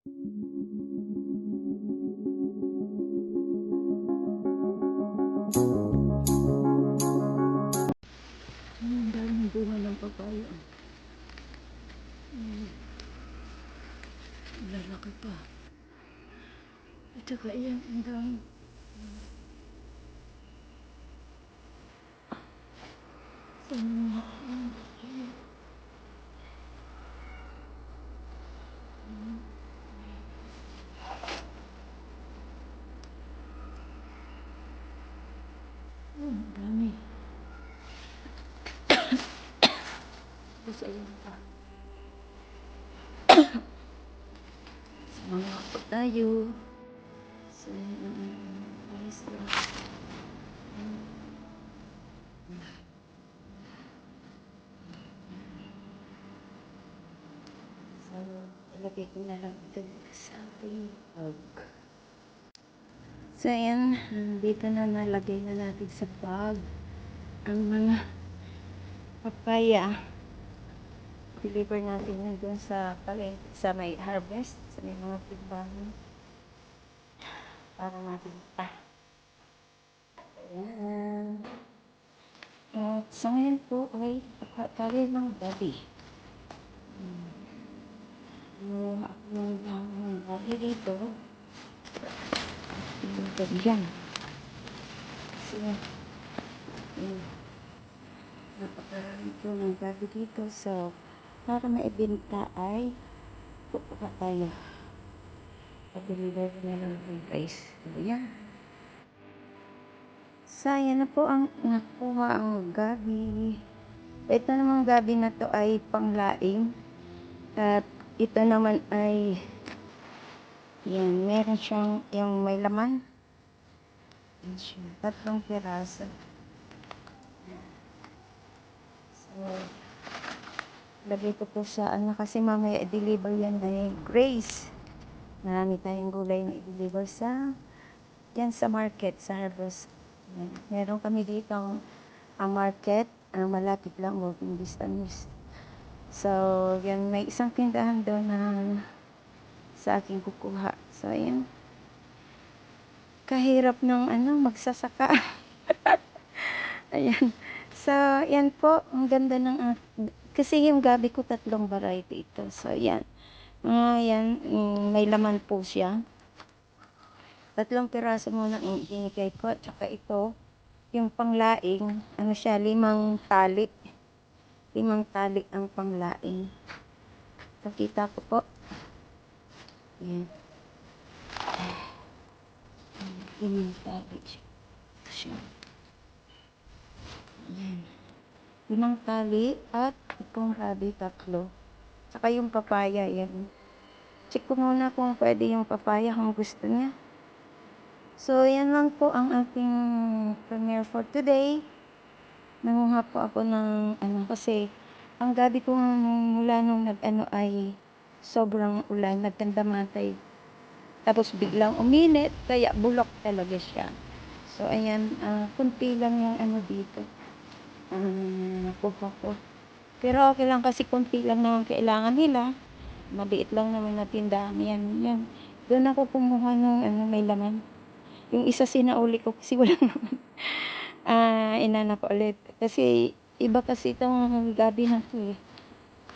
Ang daming bunga ng papaya. Mm. Lalaki pa. At saka yan, ang dami. Bunga. Ang dami. Tapos ayun pa. Sa mga po tayo. Sa ayos lang. So, ilagay ko na lang ito sa ating bag. So, ayan. Dito na nalagay na natin sa bag ang mga papaya. Deliver natin na doon sa sa may harvest, sa may mga tindahan. Para makita. Ayan. At sa ngayon po ay pagkakali ng gabi. Hmm. Kumuha ako ng gabi dito. Gabi yan. Kasi, yun. Napakarami po ng gabi dito. So, para maibenta ay pupuka tayo. Pag-deliver na lang yung price. So, yan. So, yan na po ang nakuha ang gabi. Ito namang gabi na to ay panglaing. At ito naman ay yan, meron siyang yung may laman. Yan siya. Tatlong piraso. So, lagay ko po sa ano kasi mamaya i-deliver yan ay Grace. Marami tayong gulay na i-deliver sa yan sa market, sa harvest. Meron kami dito ang market, ang malapit lang, walking distance. So, yan, may isang tindahan doon na sa akin kukuha. So, ayan. Kahirap ng ano, magsasaka. ayan. So, yan po. Ang ganda ng, ak- kasi yung gabi ko tatlong variety ito. So, yan. Mga yan, mm, may laman po siya. Tatlong piraso muna ang binigay ko. Tsaka ito, yung panglaing, ano siya, limang tali. Limang tali ang panglaing. Nakita ko po. Yan. Tali siya. siya. Yan. Limang tali at itong rabi tatlo. Saka yung papaya, yan. Check ko muna kung pwede yung papaya kung gusto niya. So, yan lang po ang ating premiere for today. Nanguha po ako ng ano kasi ang gabi ko mula nung nag ano ay sobrang ulan, nagkandamatay. Tapos biglang uminit, kaya bulok talaga siya. So, ayan, ah, kunti lang yung ano dito. Ah, nakuha ko. Pero okay lang kasi kunti lang naman kailangan nila. Maliit lang naman na tindahan. Yan, yan. Doon ako kumuha ng ano, may laman. Yung isa sinauli ko kasi wala naman. Ah, inana ko ulit. Kasi iba kasi itong gabi na to eh.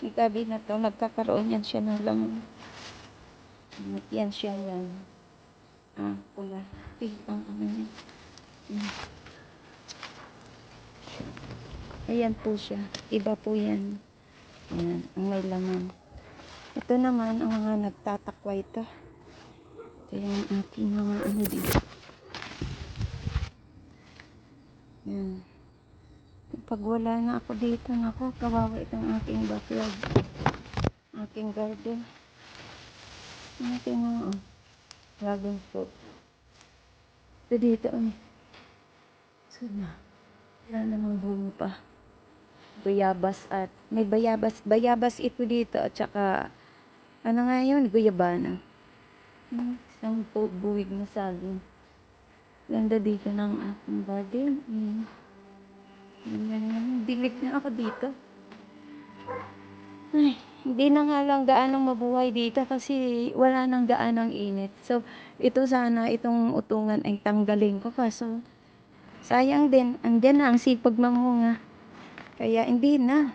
Yung gabi na to, nagkakaroon yan siya ng laman. Yan siya yan. Ah, pula. Pink ang ano niya. Hmm. Ayan po siya. Iba po yan. Ayan, ang may laman. Ito naman, ang mga nagtatakwa ito. Ito yung aking mga ano dito. Yan. Pag wala na ako dito, nako, kawawa itong aking backyard. Aking garden. Tingnan mo, oh. Dragon fruit. Ito dito, ay. So na. Wala namang bunga pa. Bayabas at, may bayabas, bayabas ito dito at saka, ano nga yun, guyabana. Hmm, Isang bu- buwig na saging. Ganda dito ng aking garden. Mm. Ganyan naman. Dilig na ako dito. Ay, Hindi na nga lang gaanong mabuhay dito kasi wala ng gaanong init. So, ito sana, itong utungan ay tanggalin ko kaso sayang din. Andiyan na ang sipag mamunga. Kaya hindi na.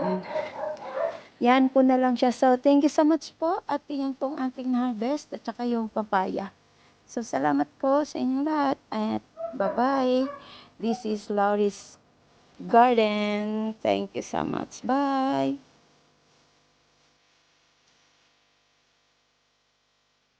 Mm. Yan po na lang siya. So, thank you so much po. At yan pong ating harvest at saka yung papaya. So, salamat po sa inyong lahat. At bye-bye. This is Laurie's Garden. Thank you so much. Bye.